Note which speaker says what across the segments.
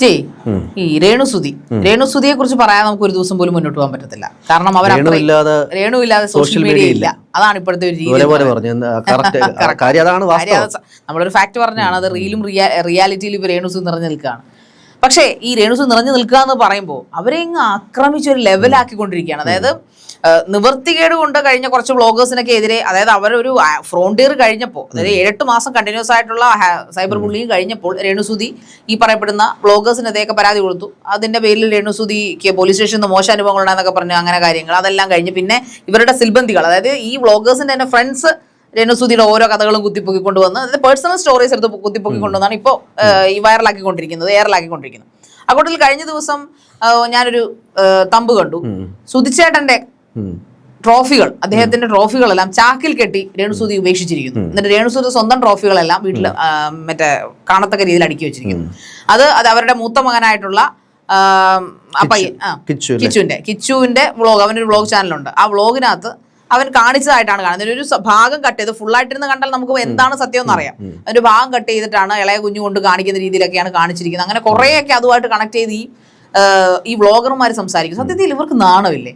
Speaker 1: ജയ്. ഈ രേണുസുതി. രേണുസുതിയെ കുറിച്ച് പറയാൻ നമുക്ക് ഒരു ദിവസം പോലും മുന്നോട്ട് പോകാൻ പറ്റത്തില്ല. കാരണം അവർ
Speaker 2: രേണു ഇല്ലാതെ
Speaker 1: സോഷ്യൽ മീഡിയ ഇല്ല. അതാണ് ഇപ്പോഴത്തെ ഒരു രീതി നമ്മളൊരു ഫാക്ട് പറഞ്ഞാണ് അത് റീലും റിയാലിറ്റിയിലും ഇപ്പൊ രേണുസു നിറഞ്ഞു നിൽക്കുകയാണ് പക്ഷേ ഈ രേണുസു നിറഞ്ഞു നിൽക്കുക എന്ന് പറയുമ്പോൾ അവരെ ഇങ്ങ് ആക്രമിച്ച് ഒരു ലെവലാക്കിക്കൊണ്ടിരിക്കുകയാണ് അതായത് നിവർത്തികേട് നിവൃത്തികേട് കൊണ്ട് കഴിഞ്ഞ കുറച്ച് ബ്ലോഗേഴ്സിനൊക്കെ എതിരെ അതായത് അവരൊരു ഫ്രോണ്ടിയർ കഴിഞ്ഞപ്പോൾ അതായത് ഏഴെട്ട് മാസം കണ്ടിന്യൂസ് ആയിട്ടുള്ള സൈബർ ബുള്ളിങ് കഴിഞ്ഞപ്പോൾ രേണുസുതി ഈ പറയപ്പെടുന്ന ബ്ലോഗേഴ്സിനെതിരെയൊക്കെ പരാതി കൊടുത്തു. അതിന്റെ പേരിൽ രേണുസുതിക്ക് പോലീസ് സ്റ്റേഷനിൽ നിന്ന് മോശം അനുഭവങ്ങൾ പറഞ്ഞു അങ്ങനെ കാര്യങ്ങൾ. അതെല്ലാം കഴിഞ്ഞ് പിന്നെ ഇവരുടെ സിൽബന്ധികൾ അതായത് ഈ ബ്ലോഗേഴ്സിന്റെ തന്നെ ഫ്രണ്ട്സ് രേണുസുതിയുടെ ഓരോ കഥകളും കുത്തിപ്പൊക്കി കൊണ്ടുവന്ന് അതായത് പേഴ്സണൽ സ്റ്റോറീസ് എടുത്ത് കുത്തിപ്പൊക്കി കൊണ്ടുവന്നാണ് ഇപ്പോൾ ഈ വൈറലാക്കിക്കൊണ്ടിരിക്കുന്നത് എയറിലാക്കിക്കൊണ്ടിരിക്കുന്നത് അക്കൂട്ടിൽ കഴിഞ്ഞ ദിവസം ഞാനൊരു തമ്പ് കണ്ടു.
Speaker 2: സുതിച്ചേട്ടന്റെ.
Speaker 1: ട്രോഫികൾ അദ്ദേഹത്തിന്റെ ട്രോഫികളെല്ലാം ചാക്കിൽ കെട്ടി രേണുസൂതി ഉപേക്ഷിച്ചിരിക്കുന്നു. എന്നിട്ട് രേണുസൂതി സ്വന്തം ട്രോഫികളെല്ലാം വീട്ടിൽ മറ്റേ കാണത്തക്ക രീതിയിൽ അടുക്കി വെച്ചിരിക്കുന്നു. അത് അത് അവരുടെ മൂത്ത മകനായിട്ടുള്ള
Speaker 2: അപ്പയ്യൻ?
Speaker 1: കിച്ചുവിന്റെ കിച്ചുവിന്റെ വ്ളോഗ് അവനൊരു വ്ളോഗ് ചാനലുണ്ട് ആ വ്ളോഗിനകത്ത് അവൻ കാണിച്ചതായിട്ടാണ് കാണുന്നത്. ഒരു ഭാഗം കട്ട് ചെയ്ത് ഫുള്ളായിട്ടിരുന്ന് കണ്ടാൽ നമുക്ക് എന്താണ് സത്യം എന്ന് അറിയാം. ഒരു ഭാഗം കട്ട് ചെയ്തിട്ടാണ് ഇളയ കുഞ്ഞു കൊണ്ട് കാണിക്കുന്ന രീതിയിലൊക്കെയാണ് കാണിച്ചിരിക്കുന്നത്. അങ്ങനെ കുറേയൊക്കെ അതുമായിട്ട് കണക്ട് ചെയ്ത് ഈ ഈ വ്ളോഗർമാർ സംസാരിക്കും. സത്യത്തിൽ ഇവർക്ക് നാണമില്ലേ?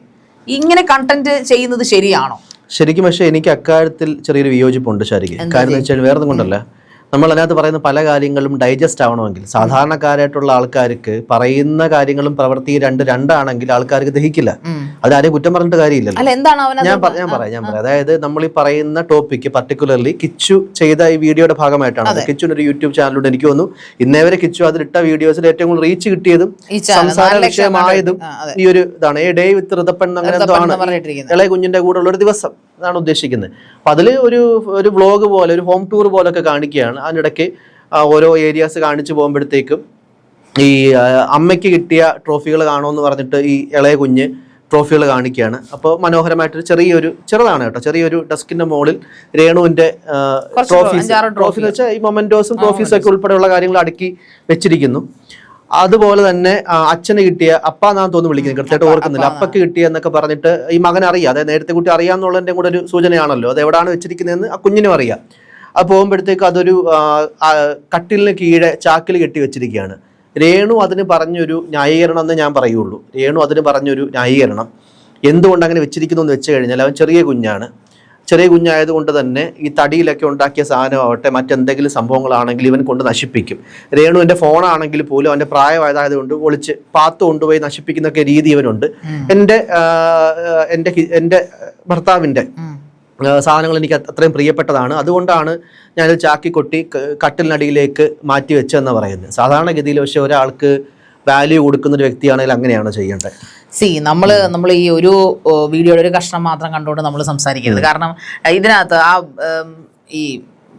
Speaker 1: ഇങ്ങനെ കണ്ടന്റ് ചെയ്യുന്നത് ശരിയാണോ?
Speaker 2: ശരിക്കും പക്ഷേ എനിക്ക് അക്കാര്യത്തിൽ ചെറിയൊരു വിയോജിപ്പുണ്ട് ശരിക്കും. കാരണം വെച്ചാൽ വേറെ കൊണ്ടല്ല. നമ്മൾ അതിനകത്ത് പറയുന്ന പല കാര്യങ്ങളും ഡൈജസ്റ്റ് ആവണമെങ്കിൽ സാധാരണക്കാരായിട്ടുള്ള ആൾക്കാർക്ക് പറയുന്ന കാര്യങ്ങളും പ്രവൃത്തി രണ്ട് രണ്ടാണെങ്കിൽ ആൾക്കാർക്ക് ദഹിക്കില്ല. അതാരെയും കുറ്റം പറഞ്ഞിട്ട് കാര്യമില്ലല്ലോ. ഞാൻ ഞാൻ പറയാം ഞാൻ പറയാം. അതായത് നമ്മൾ ഈ പറയുന്ന ടോപ്പിക്ക് പർട്ടിക്കുലർലി കിച്ചു ചെയ്ത ഈ വീഡിയോയുടെ ഭാഗമായിട്ടാണ്. കിച്ചു ഒരു യൂട്യൂബ് ചാനലുണ്ട് എനിക്ക് തോന്നുന്നു. ഇന്നേവരെ കിച്ചു അതിലിട്ട വീഡിയോസിൽ ഏറ്റവും കൂടുതൽ റീച്ച് കിട്ടിയതും സംസാര വിഷയമായതും ഈ ഒരു ഇതാണ്. ഏ ഡേ വിത്ത് ഋതപ്പൻ അങ്ങനെ എന്തോ ആണ് ഇളയ കുഞ്ഞിന്റെ കൂടെ ഉള്ള ഒരു ദിവസം അതാണ് ഉദ്ദേശിക്കുന്നത്. അപ്പൊ അതിൽ ഒരു ഒരു വ്ളോഗ് പോലെ ഒരു ഹോം ടൂർ പോലൊക്കെ കാണിക്കുകയാണ്. അതിനിടയ്ക്ക് ഓരോ ഏരിയാസ് കാണിച്ചു പോകുമ്പോഴത്തേക്കും ഈ അമ്മയ്ക്ക് കിട്ടിയ ട്രോഫികൾ കാണുമെന്ന് പറഞ്ഞിട്ട് ഈ ഇളയ കുഞ്ഞ് ട്രോഫികൾ കാണിക്കുകയാണ്. അപ്പോൾ മനോഹരമായിട്ടൊരു ചെറിയൊരു ചെറുതാണ് കേട്ടോ ചെറിയൊരു ഡെസ്കിന്റെ മുകളിൽ രേണുവിന്റെ
Speaker 1: കുറച്ച്
Speaker 2: ട്രോഫീസ് ട്രോഫി എന്ന് വെച്ചാൽ ഈ മൊമെന്റോസും ട്രോഫീസും ഒക്കെ ഉൾപ്പെടെയുള്ള കാര്യങ്ങൾ അടുക്കി വെച്ചിരിക്കുന്നു. അതുപോലെ തന്നെ അച്ഛന് കിട്ടിയ അപ്പ എന്നാണ് തോന്നുന്നു വിളിക്കുന്നത് കൃത്യമായിട്ട് ഓർക്കുന്നില്ല. അപ്പക്ക് കിട്ടിയ എന്നൊക്കെ പറഞ്ഞിട്ട് ഈ മകൻ അറിയാം. അതായത് നേരത്തെ കുട്ടി അറിയാമെന്നുള്ളതിന്റെ കൂടെ ഒരു സൂചനയാണല്ലോ. അത് എവിടെയാണ് വെച്ചിരിക്കുന്നതെന്ന് ആ കുഞ്ഞിനും അറിയാം. അത് പോകുമ്പോഴത്തേക്ക് അതൊരു കട്ടിലിന് കീഴെ ചാക്കിൽ കെട്ടി വെച്ചിരിക്കുകയാണ്. രേണു അതിന് പറഞ്ഞൊരു ന്യായീകരണം എന്ന് ഞാൻ പറയുള്ളൂ. രേണു അതിന് പറഞ്ഞൊരു ന്യായീകരണം. എന്തുകൊണ്ട് അങ്ങനെ വെച്ചിരിക്കുന്നു എന്ന് വെച്ച് കഴിഞ്ഞാൽ അവൻ ചെറിയ കുഞ്ഞാണ്. ചെറിയ കുഞ്ഞായതുകൊണ്ട് തന്നെ ഈ തടിയിലൊക്കെ ഉണ്ടാക്കിയ സാധനമാവട്ടെ മറ്റെന്തെങ്കിലും സംഭവങ്ങളാണെങ്കിൽ ഇവൻ കൊണ്ട് നശിപ്പിക്കും. രേണുവിന്റെ ഫോണാണെങ്കിൽ പോലും അവന്റെ പ്രായമായതായതുകൊണ്ട് ഒളിച്ച് പാത്ത് കൊണ്ടുപോയി നശിപ്പിക്കുന്നൊക്കെ രീതി ഇവനുണ്ട്. എന്റെ എന്റെ എന്റെ ഭർത്താവിന്റെ സാധനങ്ങൾ എനിക്ക് അത്രയും പ്രിയപ്പെട്ടതാണ്. അതുകൊണ്ടാണ് ഞാൻ ചാക്കി കൊട്ടി കട്ടിലിനടിയിലേക്ക് മാറ്റി വെച്ചതെന്ന് പറയുന്നത്. സാധാരണഗതിയിൽ പക്ഷെ ഒരാൾക്ക് വാല്യൂ കൊടുക്കുന്ന ഒരു വ്യക്തിയാണെങ്കിൽ അങ്ങനെയാണ് ചെയ്യേണ്ടത്.
Speaker 1: സി നമ്മൾ നമ്മൾ ഈ ഒരു വീഡിയോയുടെ ഒരു കഷ്ണം മാത്രം കണ്ടുകൊണ്ട് നമ്മൾ സംസാരിക്കരുത്. കാരണം ഇതിനകത്ത് ആ ഈ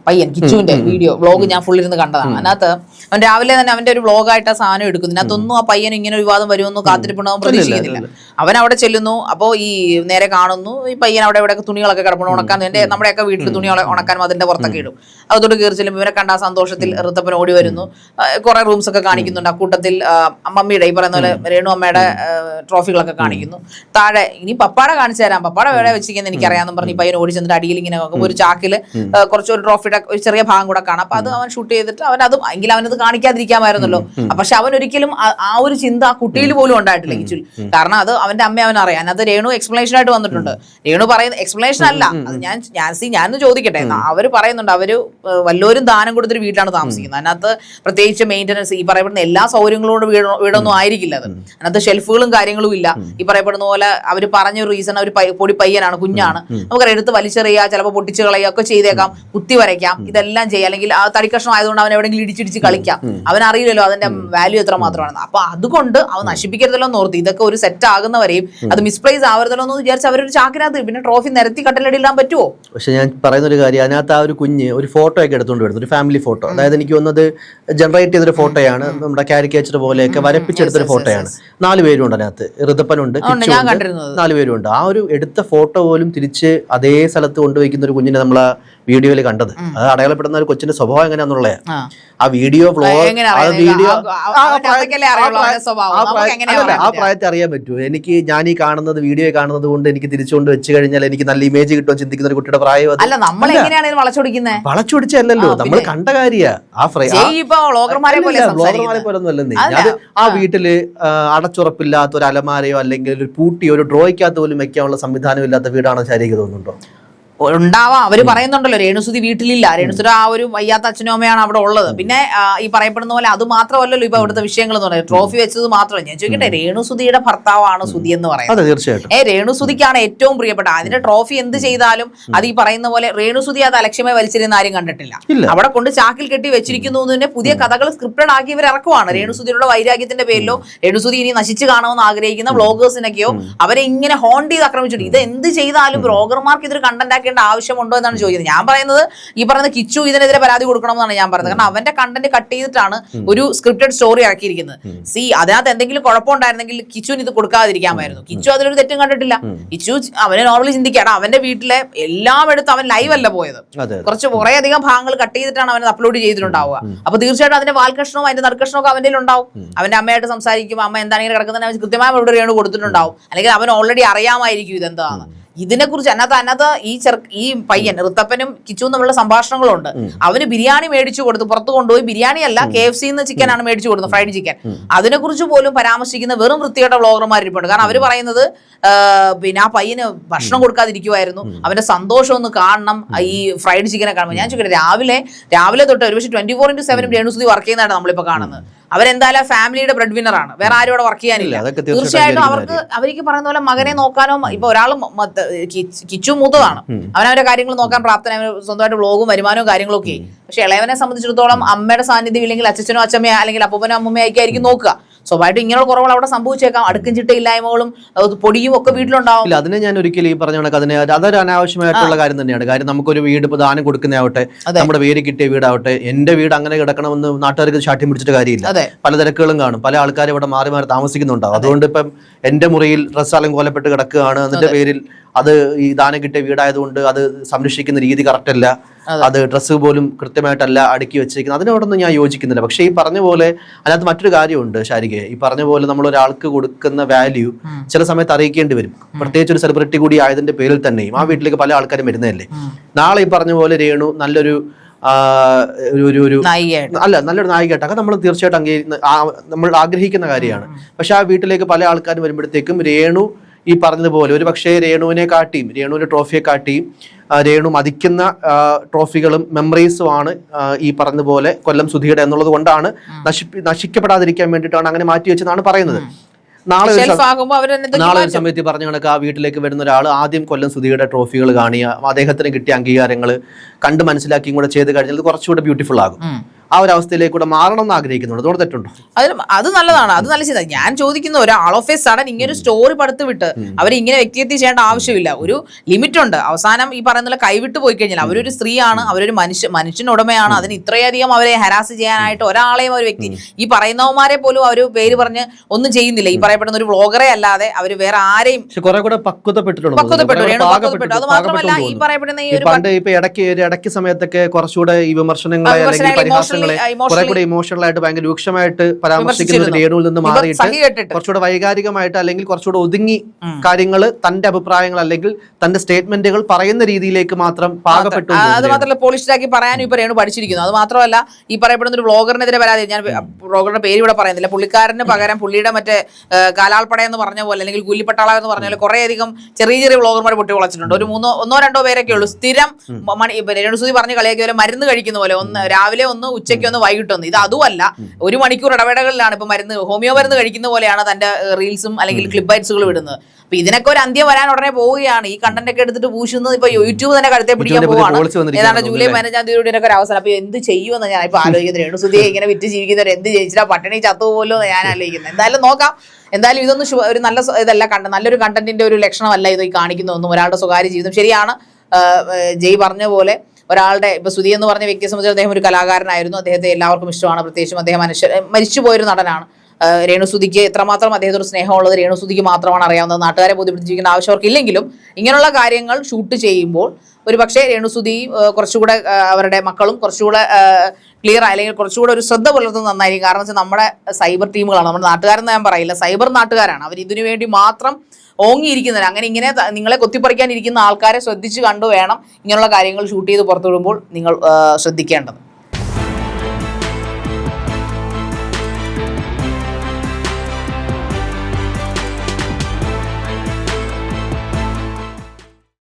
Speaker 1: പയ്യൻ കിച്ചുവിന്റെ വീഡിയോ വ്ളോഗ് ഞാൻ ഫുള്ളിരുന്ന് കണ്ടതാണ്. അതിനകത്ത് അവൻ രാവിലെ തന്നെ അവന്റെ ഒരു വ്ളോഗായിട്ട് ആ സാധനം എടുക്കുന്നു. ഇതിനകത്തൊന്നും ആ പയ്യൻ ഇങ്ങനെ ഒരു വിവാദം വരുമെന്ന് കാത്തിരിപ്പുണ്ടാവും പ്രതീക്ഷിക്കുന്നില്ല. അവൻ അവിടെ ചെല്ലുന്നു. അപ്പോൾ ഈ നേരെ കാണുന്നു. ഈ പയ്യൻ അവിടെ ഇവിടെ തുണികളൊക്കെ കിടപ്പണം ഉണക്കാൻ. എന്റെ നമ്മുടെയൊക്കെ വീട്ടിൽ തുണി ഉണക്കാനും ഉണക്കാൻ അതിന്റെ പുറത്തൊക്കെ ഇടും. അതോട് കയറി ചെല്ലുമ്പോൾ ഇവരെ കണ്ട സന്തോഷത്തിൽ ഋത്തപ്പൻ ഓടി വരുന്നു. കുറെ റൂംസ് ഒക്കെ കാണിക്കുന്നുണ്ട്. ആ കൂട്ടത്തിൽ മമ്മിയുടെ ഈ പറയുന്ന പോലെ രേണു അമ്മയുടെ ട്രോഫികളൊക്കെ കാണിക്കുന്നു. താഴെ ഇനി പപ്പാടെ കാണിച്ചു തരാം. പപ്പാടെ എവിടെ വെച്ചിരിക്കുന്നത് എനിക്കറിയാമെന്ന് പറഞ്ഞ് ഈ പയ്യൻ ഓടി ചെന്നിട്ട് അടിയിൽ ഇങ്ങനെ നോക്കുമ്പോൾ ഒരു ചാക്കിൽ കുറച്ചൊരു കുറച്ച് ഒരു ഒരു ചെറിയ ഭാഗം കൂടെ കാണാം. അപ്പൊ അത് അവൻ ഷൂട്ട് ചെയ്തിട്ട് അവൻ അതും എങ്കിലും അവനത് കാണിക്കാതിരിക്കാമായിരുന്നല്ലോ. പക്ഷെ അവൻ ഒരിക്കലും ആ- ഒരു ചിന്ത ആ കുട്ടിയിൽ പോലും ഉണ്ടായിട്ടില്ല കിച്ചുൽ. കാരണം അത് അവന്റെ അമ്മ അവൻ അറിയാൻ അത് രേണു എക്സ്പ്ലനേഷൻ ആയിട്ട് വന്നിട്ടുണ്ട്. രേണു പറയുന്ന എക്സ്പ്ലനേഷൻ അല്ല. അത് ഞാൻ ഞാൻ സി ഞാൻ ചോദിക്കട്ടെ. അവർ പറയുന്നുണ്ട് അവർ വല്ലോരും ദാനം കൊടുത്തൊരു വീട്ടിലാണ് താമസിക്കുന്നത്. അതിനകത്ത് പ്രത്യേകിച്ച് മെയിന്റനൻസ് ഈ പറയപ്പെടുന്ന എല്ലാ സൗകര്യങ്ങളോടും വീട് വീടൊന്നും ആയിരിക്കില്ല അത്. അതിനകത്ത് ഷെൽഫുകളും കാര്യങ്ങളും ഇല്ല. ഈ പറയപ്പെടുന്ന പോലെ അവർ പറഞ്ഞ ഒരു റീസൺ അവർ പൊടി പയ്യനാണ് കുഞ്ഞാണ്. നമുക്കറിയാം എടുത്ത് വലിച്ചെറിയുക ചിലപ്പോൾ പൊട്ടിച്ചു കളയുക ഒക്കെ ചെയ്തേക്കാം. കുത്തി വരയ്ക്കാം. ഇതെല്ലാം ചെയ്യാം. അല്ലെങ്കിൽ ആ തടിക്കഷ്ണം ആയതുകൊണ്ട് അവൻ എവിടെയെങ്കിലും ഇടിച്ചിടിച്ച് കളിക്കാം. അവൻ അറിയില്ലല്ലോ അതിന്റെ വാല്യൂ എത്ര മാത്രമാണെന്ന്. അപ്പൊ അതുകൊണ്ട് അവൻ നശിപ്പിക്കരുതല്ലോ എന്ന് ഓർത്ത് ഇതൊക്കെ ഒരു സെറ്റ് ആകുന്നവരെയും അത് മിസ്പ്ലേസ് ആവരുതല്ലോ എന്ന് വിചാരിച്ച് അവരൊരു ചാക്കിനകത്ത് പിന്നെ ട്രോഫി നിരത്തി കട്ടലടി ഇടാൻ പറ്റുമോ
Speaker 2: പക്ഷെ ഞാൻ പറയുന്ന ഒരു കാര്യം അതിനകത്ത് ആ ഒരു കുഞ്ഞ് ഒരു ഫോട്ടോ ഒക്കെ എടുത്തുകൊണ്ട് വരുന്നു. ഒരു ഫാമിലി ഫോട്ടോ അതായത് എനിക്ക് വന്നത് ജനറേറ്റ് ചെയ്തൊരു ഫോട്ടോയാണ് നമ്മുടെ കാരിക്കേച്ചർ പോലെയൊക്കെ വരപ്പിച്ചെടുത്തൊരു ഫോട്ടോയാണ് നാല് പേരുണ്ട് അതിനകത്ത്. ഋതപ്പനുണ്ട്
Speaker 1: ഉണ്ട്, ഞാൻ കണ്ടിരുന്നത്.
Speaker 2: നാല് പേരുണ്ട് ആ ഒരു എടുത്ത ഫോട്ടോ പോലും തിരിച്ച് അതേ സ്ഥലത്ത് കൊണ്ടുവയ്ക്കുന്ന ഒരു കുഞ്ഞിനെ നമ്മൾ ആ വീഡിയോയിൽ കണ്ടത്. അത് അടയാളപ്പെടുന്ന ഒരു കൊച്ചിന്റെ സ്വഭാവം എങ്ങനെയാന്നുള്ളേ
Speaker 1: ആ.
Speaker 2: വീഡിയോ
Speaker 1: ഫ്ലോ
Speaker 2: ആ വീഡിയോ
Speaker 1: ആ-
Speaker 2: പ്രായത്തെ അറിയാൻ പറ്റൂ. എനിക്ക് ഞാൻ ഈ കാണുന്നത് വീഡിയോ കാണുന്നത് കൊണ്ട് എനിക്ക് തിരിച്ചുകൊണ്ട് വെച്ച് കഴിഞ്ഞാൽ എനിക്ക് നല്ല ഇമേജ് കിട്ടുമോ ചിന്തിക്കുന്ന ഒരു കുട്ടിയുടെ പ്രായം
Speaker 1: അല്ല നമ്മൾ എങ്ങനെയാണ് വളച്ചൊടിക്കുന്നത്
Speaker 2: വളച്ചൊടിച്ചല്ലോ നമ്മൾ കണ്ട കാര്യ. ആ
Speaker 1: പോലെ
Speaker 2: ബ്ലോഗർമാരെ പോലെ ഒന്നും അല്ലെന്നേ. അത് ആ വീട്ടിൽ അടച്ചുറപ്പില്ലാത്ത ഒരു അലമാരയോ അല്ലെങ്കിൽ ഒരു പൂട്ടിയോ ഒരു ഡ്രോയ്ക്കകത്ത് പോലും വെക്കാനുള്ള സംവിധാനം ഇല്ലാത്ത വീടാണോ ശാരീരിക തോന്നുന്നുണ്ടോ?
Speaker 1: ഉണ്ടാവാം. അവർ പറയുന്നുണ്ടല്ലോ രേണുസുതി വീട്ടിലില്ല. രേണുസുതി ആ ഒരു വയ്യാത്ത അച്ഛനും അമ്മയാണ് അവിടെ ഉള്ളത്. പിന്നെ ഈ പറയപ്പെടുന്ന പോലെ അത് മാത്രമല്ലല്ലോ ഇപ്പൊ അവിടുത്തെ വിഷയങ്ങൾ എന്ന് പറയുന്നത്. ട്രോഫി വെച്ചത് മാത്രമല്ല ഞാൻ ചോദിക്കട്ടെ രേണുസുതിയുടെ ഭർത്താവാണ് സുതി എന്ന് പറയുന്നത്.
Speaker 2: തീർച്ചയായിട്ടും.
Speaker 1: ഏ രേണുസുതിക്കാണ് ഏറ്റവും പ്രിയപ്പെട്ട അതിന്റെ ട്രോഫി എന്ത് ചെയ്താലും അത് ഈ പറയുന്ന പോലെ രേണുസുതി അത് അലക്ഷ്യമായി വലിച്ചിരുന്ന ആരും കണ്ടിട്ടില്ല. അവിടെ കൊണ്ട് ചാക്കിൽ കെട്ടി വെച്ചിരിക്കുന്നു തന്നെ പുതിയ കഥകൾ സ്ക്രിപ്റ്റഡ് ആക്കി ഇവർ ഇറക്കുവാണ്. രേണുസുതിയുടെ വൈരാഗ്യത്തിന്റെ പേരിലോ രേണുസുതി ഇനി നശിച്ചു കാണുമെന്ന് ആഗ്രഹിക്കുന്ന വ്ളോഗേഴ്സിനൊക്കെയോ അവരെ ഇങ്ങനെ ഹോണ്ട് ചെയ്ത് ആക്രമിച്ചിട്ടുണ്ട്. ഇത് എന്ത് ചെയ്താലും ബ്ലോഗർമാർക്ക് ഇതൊരു കണ്ടന്റ് ആക്കേണ്ട ആവശ്യമുണ്ടോ എന്നാണ് ചോദിക്കുന്നത്. ഞാൻ പറയുന്നത് ഈ പറയുന്ന കിച്ചു ഇതിനെതിരെ പരാതി കൊടുക്കണമെന്നാണ് ഞാൻ പറയുന്നത്. കാരണം അവന്റെ കണ്ടന്റ് കട്ട് ചെയ്തിട്ടാണ് ഒരു സ്ക്രിപ്റ്റഡ് സ്റ്റോറി ഇറക്കിയിരിക്കുന്നത്. സി അതിനകത്ത് എന്തെങ്കിലും കുഴപ്പമുണ്ടായിരുന്നെങ്കിൽ കിച്ചുവിന് ഇത് കൊടുക്കാതിരിക്കാമായിരുന്നു. കിച്ചു അതിലൊരു തെറ്റും കണ്ടിട്ടില്ല. കിച്ചു അവനെ നോർമലി ചിന്തിക്കാണ് അവന്റെ വീട്ടിലെ എല്ലാം എടുത്ത് അവൻ ലൈവ് അല്ല പോയത്. കുറച്ച് കുറെ അധികം ഭാഗങ്ങൾ കട്ട് ചെയ്തിട്ടാണ് അവൻ അപ്ലോഡ് ചെയ്തിട്ടുണ്ടാവുക. അപ്പൊ തീർച്ചയായിട്ടും അതിന്റെ വാൽകഷ്ണവും അതിന്റെ നറുകഷ്ണവും ഒക്കെ അവന്റെ ഉണ്ടാവും അവന്റെ അമ്മയായിട്ട് സംസാരിക്കും. അമ്മ എന്താണെങ്കിലും കിടക്കുന്നതിന് കൃത്യമായ മറുപടിയാണ് കൊടുത്തിട്ടുണ്ടാവും. അല്ലെങ്കിൽ അവൻ ഓൾറെഡി അറിയാമായിരിക്കും ഇതെന്താണ് ഇതിനെക്കുറിച്ച് അതിനകത്ത് അതിനകത്ത് ഈ ചെറു ഈ പയ്യൻ ഋത്തപ്പനും കിച്ചു തമ്മിലുള്ള സംഭാഷണങ്ങളുണ്ട്. അവന് ബിരിയാണി മേടിച്ചു കൊടുത്തു പുറത്ത് കൊണ്ടുപോയി. ബിരിയാണി അല്ല കെ എഫ് സിന്ന് ചിക്കനാണ് മേടിച്ചു കൊടുത്തത് ഫ്രൈഡ് ചിക്കൻ അതിനെക്കുറിച്ച് പോലും പരാമർശിക്കുന്ന വെറും വൃത്തിയുടെ വ്ളോഗർമാർ ഇരിപ്പുണ്ട്. കാരണം അവർ പറയുന്നത് പിന്നെ ആ പയ്യന് ഭക്ഷണം കൊടുക്കാതിരിക്കുമായിരുന്നു അവന്റെ സന്തോഷം ഒന്ന് കാണണം. ഈ ഫ്രൈഡ് ചിക്കനെ കാണുമ്പോൾ ഞാൻ ചോദിക്കട്ടെ രാവിലെ രാവിലെ തൊട്ട് ഒരുപക്ഷെ ട്വന്റി ഫോർ ഇന്റു സെവനും രേണുസുതി വർക്ക് ചെയ്യുന്നതാണ് നമ്മളിപ്പോൾ കാണുന്നത്. അവരെന്തായാലും ഫാമിലിയുടെ ബ്രെഡ് വിന്നർ ആണ് വേറെ ആരും അവിടെ വർക്ക് ചെയ്യാനില്ല.
Speaker 2: തീർച്ചയായിട്ടും
Speaker 1: അവർക്ക് അവർക്ക് പറയുന്ന പോലെ മകനെ നോക്കാനോ ഇപ്പൊ ഒരാൾ കിച്ചു മൂത്തതാണ് അവൻ അവന്റെ കാര്യങ്ങൾ നോക്കാൻ പ്രാപ്തന സ്വന്തമായിട്ട് വ്ളോഗും വരുമാനവും കാര്യങ്ങളൊക്കെ പക്ഷെ ഇളയവനെ സംബന്ധിച്ചിടത്തോളം അമ്മയുടെ സാന്നിധ്യം ഇല്ലെങ്കിൽ അച്ഛനോ അച്ഛമ്മയോ അല്ലെങ്കിൽ അപ്പൂപ്പനോ അമ്മയായിരിക്കും ആയിരിക്കും നോക്കുക. സ്വാഭാവികമായിട്ടും ഇങ്ങനെയുള്ള കുറവുകൾ അവിടെ സംഭവിച്ചേക്കാം. അടുക്കും ചിട്ടയില്ലായ്മകളും പൊടിയും ഒക്കെ വീട്ടിലുണ്ടാവും.
Speaker 2: ഇല്ല അതിനെ ഞാൻ ഒരിക്കലും ഈ പറഞ്ഞ കണക്ക് അതിനെ അതൊരു അനാവശ്യമായിട്ടുള്ള കാര്യം തന്നെയാണ്. കാര്യം നമുക്കൊരു വീട് ഇപ്പൊ ദാനം കൊടുക്കുന്നതാവട്ടെ. നമ്മുടെ പേര് കിട്ടിയ വീടാവട്ടെ എന്റെ വീട് അങ്ങനെ കിടക്കണമെന്ന് നാട്ടുകാർക്ക് ശാഠ്യം പിടിച്ചിട്ട് കാര്യമില്ല. പല തിരക്കുകളും കാണും. പല ആൾക്കാരും ഇവിടെ മാറി മാറി താമസിക്കുന്നുണ്ടാവും. അതുകൊണ്ട് ഇപ്പം എന്റെ മുറിയിൽ ഡ്രസ്സാലം കൊലപ്പെട്ട് കിടക്കുകയാണ്. അതിന്റെ പേരിൽ അത് ഈ ദാനം കിട്ടിയ വീടായതുകൊണ്ട് അത് സംരക്ഷിക്കുന്ന രീതി കറക്റ്റ് അല്ല. അത്. ഡ്രസ്സ് പോലും കൃത്യമായിട്ടല്ല അടുക്കി വെച്ചിരിക്കുന്നത്. അതിനോടൊന്നും ഞാൻ യോജിക്കുന്നില്ല. പക്ഷെ ഈ പറഞ്ഞ പോലെ അതിനകത്ത് മറ്റൊരു കാര്യമുണ്ട് ശാരികെ ഈ പറഞ്ഞ പോലെ നമ്മൾ ഒരാൾക്ക് കൊടുക്കുന്ന വാല്യൂ ചില സമയത്ത് അറിയിക്കേണ്ടി വരും. പ്രത്യേകിച്ച് ഒരു സെലിബ്രിറ്റി കൂടി ആയതിന്റെ പേരിൽ തന്നെയും ആ വീട്ടിലേക്ക് പല ആൾക്കാരും വരുന്നതല്ലേ? നാളെ ഈ പറഞ്ഞ പോലെ രേണു നല്ലൊരു ഒരു ഒരു അല്ല നല്ലൊരു നായികയായിട്ട്. അതൊക്കെ നമ്മൾ തീർച്ചയായിട്ടും അംഗീകരിക്കുന്ന നമ്മൾ ആഗ്രഹിക്കുന്ന കാര്യമാണ്. പക്ഷെ ആ വീട്ടിലേക്ക് പല ആൾക്കാരും വരുമ്പോഴത്തേക്കും രേണു ഈ പറഞ്ഞതുപോലെ ഒരു പക്ഷേ രേണുവിനെ കാട്ടിയും രേണുവിന്റെ ട്രോഫിയെ കാട്ടിയും രേണു മതിക്കുന്ന ട്രോഫികളും മെമ്മറീസും ആണ് ഈ പറഞ്ഞതുപോലെ കൊല്ലം സുധിയുടെ എന്നുള്ളത് കൊണ്ടാണ് നശിപ്പി നശിക്കപ്പെടാതിരിക്കാൻ വേണ്ടിയിട്ടാണ് അങ്ങനെ മാറ്റി വെച്ചെന്നാണ് പറയുന്നത്. നാളെ നാളെ ഒരു സമയത്ത് പറഞ്ഞു കണക്ക് ആ വീട്ടിലേക്ക് വരുന്ന ഒരാൾ ആദ്യം കൊല്ലം സുധിയുടെ ട്രോഫികൾ കാണിയ അദ്ദേഹത്തിന് കിട്ടിയ അംഗീകാരങ്ങൾ കണ്ട് മനസ്സിലാക്കിയും കൂടെ ചെയ്ത് കഴിഞ്ഞാൽ കുറച്ചുകൂടെ ബ്യൂട്ടിഫുൾ ആകും. ആ ഒരു അവസ്ഥയിലേക്ക് കൂടെ മാറണം എന്ന് ആഗ്രഹിക്കുന്നുണ്ട്. അതോടെ തെറ്റുണ്ടോ?
Speaker 1: അത് നല്ലതാണ്. അത് നല്ല ചിന്ത. ഞാൻ ചോദിക്കുന്ന ഒരാൾ ഓഫ് എ സഡൻ ഇങ്ങനെ ഒരു സ്റ്റോറി പടുത്ത് വിട്ട് അവർ ഇങ്ങനെ വ്യക്തിയെത്തി ചെയ്യേണ്ട ആവശ്യമില്ല. ഒരു ലിമിറ്റ് ഉണ്ട് അവസാനം ഈ പറയുന്ന കൈവിട്ട് പോയി കഴിഞ്ഞാൽ അവരൊരു സ്ത്രീയാണ് അവരൊരു മനുഷ്യ മനുഷ്യനുടമയാണ്. അതിന് ഇത്രയധികം അവരെ ഹരാസ് ചെയ്യാനായിട്ട് ഒരാളെയും ഒരു വ്യക്തി ഈ പറയുന്നവന്മാരെ പോലും അവർ പേര് പറഞ്ഞ് ഒന്നും ചെയ്യുന്നില്ല. ഈ പറയപ്പെടുന്ന ഒരു വ്ളോഗറെ അല്ലാതെ അവർ വേറെ ആരെയും പക്വതപ്പെട്ടു. അത് മാത്രമല്ല ഈ പറയപ്പെടുന്ന ഈ ഒരു
Speaker 2: ഇടയ്ക്ക് ഒരു ഇടയ്ക്ക് സമയത്തൊക്കെ കുറച്ചുകൂടെ ഈ വിമർശനങ്ങളെ
Speaker 1: emotionally-
Speaker 2: കുറെ കൂടെ ഇമോഷണൽ ആയിട്ട് ഭയങ്കര രൂക്ഷമായിട്ട് പരാമർശിക്കുന്ന. രേണുവിൽ നിന്ന് മാറിയിട്ട് കുറച്ചുകൂടെ വൈകാരികമായിട്ട് അല്ലെങ്കിൽ കുറച്ചുകൂടെ ഒതുങ്ങി കാര്യങ്ങൾ തന്റെ അഭിപ്രായങ്ങൾ അല്ലെങ്കിൽ തന്റെ സ്റ്റേറ്റ്മെന്റുകൾ പറയുന്ന രീതിയിലേക്ക് മാത്രം പാകപ്പെട്ടു
Speaker 1: അത് മാത്രമല്ല പോളിഷ്ഡാക്കി പറയാനും ഇപ്പൊ രേണു പഠിച്ചിരിക്കുന്നു. അത് മാത്രമല്ല ഈ പറയപ്പെടുന്ന ഒരു വ്ളോഗറിനെതിരെ പരാതി. ഞാൻ വ്ളോഗറുടെ പേര് ഇവിടെ പറയുന്നില്ല. പുള്ളിക്കാരന് പകരം പുള്ളിയുടെ മറ്റേ കാലാൾപ്പട എന്ന് പറഞ്ഞ പോലെ അല്ലെങ്കിൽ ഗുല്ലിപ്പട്ടാള എന്ന് പറഞ്ഞ പോലെ കുറെ അധികം ചെറിയ ചെറിയ വ്ളോഗർമാർ പൊട്ടി വളച്ചിട്ടുണ്ട് ഒരു മൂന്നോ ഒന്നോ രണ്ടോ പേരൊക്കെ ഉള്ളൂ. സ്ഥിരം മണി രേണുസൂതി പറഞ്ഞ് കളിയാക്കി പോലെ മരുന്ന് കഴിക്കുന്ന പോലെ. ഒന്ന് രാവിലെ ഒന്ന് ഉച്ചയ്ക്ക് ഒന്ന് വൈകിട്ട് ഒന്ന്. ഇത് അതുമല്ല ഒരു മണിക്കൂർ ഇടവേളകളിലാണ് ഇപ്പൊ മരുന്ന് ഹോമിയോ മരുന്ന് കഴിക്കുന്ന പോലെയാണ് തന്റെ റീൽസും അല്ലെങ്കിൽ ക്ലിപ്പ് ബൈറ്റ്സുകൾ വിടുന്നത്. അപ്പൊ ഇതിനൊക്കെ ഒരു അന്ത്യം വരാൻ ഉടനെ പോവുകയാണ്. ഈ കണ്ടന്റ് ഒക്കെ എടുത്തിട്ട് പൂശുന്നത് ഇപ്പൊ യൂട്യൂബ് തന്നെ കഴുത്തെ പിടിക്കാൻ പോവാണ്. ഏതാണ് ജൂലൈ പതിനഞ്ചാം തീയതി ഒക്കെ ഒരു അവസരം അപ്പൊ എന്ത് ചെയ്യുമെന്ന് ഞാൻ ഇപ്പൊ ആലോചിക്കുന്നത് രേണുസുതിയെ ഇങ്ങനെ വിറ്റ് ജീവിക്കുന്നവർ എന്ത് ജയിച്ചിട്ടാ പട്ടിണി ചത്തുപോലോ ഞാൻ ആലോചിക്കുന്നത് എന്തായാലും നോക്കാം. എന്തായാലും ഇതൊന്നും ഒരു നല്ല ഇതല്ല കണ്ട നല്ലൊരു കണ്ടന്റിന്റെ ഒരു ലക്ഷണമല്ല ഇത് ഈ കാണിക്കുന്നതൊന്നും ഒരാളുടെ സ്വകാര്യ ജീവിതം ശരിയാണ്. ജയ് പറഞ്ഞ പോലെ ഒരാളുടെ ഇപ്പൊ സുധി എന്ന് പറഞ്ഞ വ്യക്തിയെ സംബന്ധിച്ച് അദ്ദേഹം ഒരു കലാകാരനായിരുന്നു. അദ്ദേഹത്തെ എല്ലാവർക്കും ഇഷ്ടമാണ്. പ്രത്യേകിച്ചും അദ്ദേഹം മനുഷ്യ മരിച്ചുപോയൊരു നടനാണ്. രേണുസുതിക്ക് എത്രമാത്രം അദ്ദേഹത്തോട് സ്നേഹമുള്ളത് രേണുസുതിക്ക് മാത്രമാണ് അറിയാവുന്നത് നാട്ടുകാരെ ബോധ്യപ്പെടുത്തിയിരിക്കുന്ന ആവശ്യം അവർക്കില്ലെങ്കിലും ഇങ്ങനെയുള്ള കാര്യങ്ങൾ ഷൂട്ട് ചെയ്യുമ്പോൾ ഒരു പക്ഷേ രേണുസുതി കുറച്ചുകൂടെ അവരുടെ മക്കളും കുറച്ചുകൂടെ ക്ലിയർ അല്ലെങ്കിൽ കുറച്ചുകൂടെ ഒരു ശ്രദ്ധ പുലർത്തുന്നത് നന്നായിരിക്കും. കാരണം വെച്ചാൽ നമ്മുടെ സൈബർ ടീമുകളാണ്. നമ്മുടെ നാട്ടുകാരെന്ന് ഞാൻ പറയില്ല. സൈബർ നാട്ടുകാരാണ്. അവർ ഇതിനു വേണ്ടി മാത്രം ഓങ്ങിയിരിക്കുന്നവർ അങ്ങനെ ഇങ്ങനെ നിങ്ങളെ കൊത്തിപ്പറിക്കാനിരിക്കുന്ന ആൾക്കാരെ ശ്രദ്ധിച്ച് കണ്ടു വേണം ഇങ്ങനെയുള്ള കാര്യങ്ങൾ ഷൂട്ട് ചെയ്ത് പുറത്തുവിടുമ്പോൾ നിങ്ങൾ ശ്രദ്ധിക്കേണ്ടത്.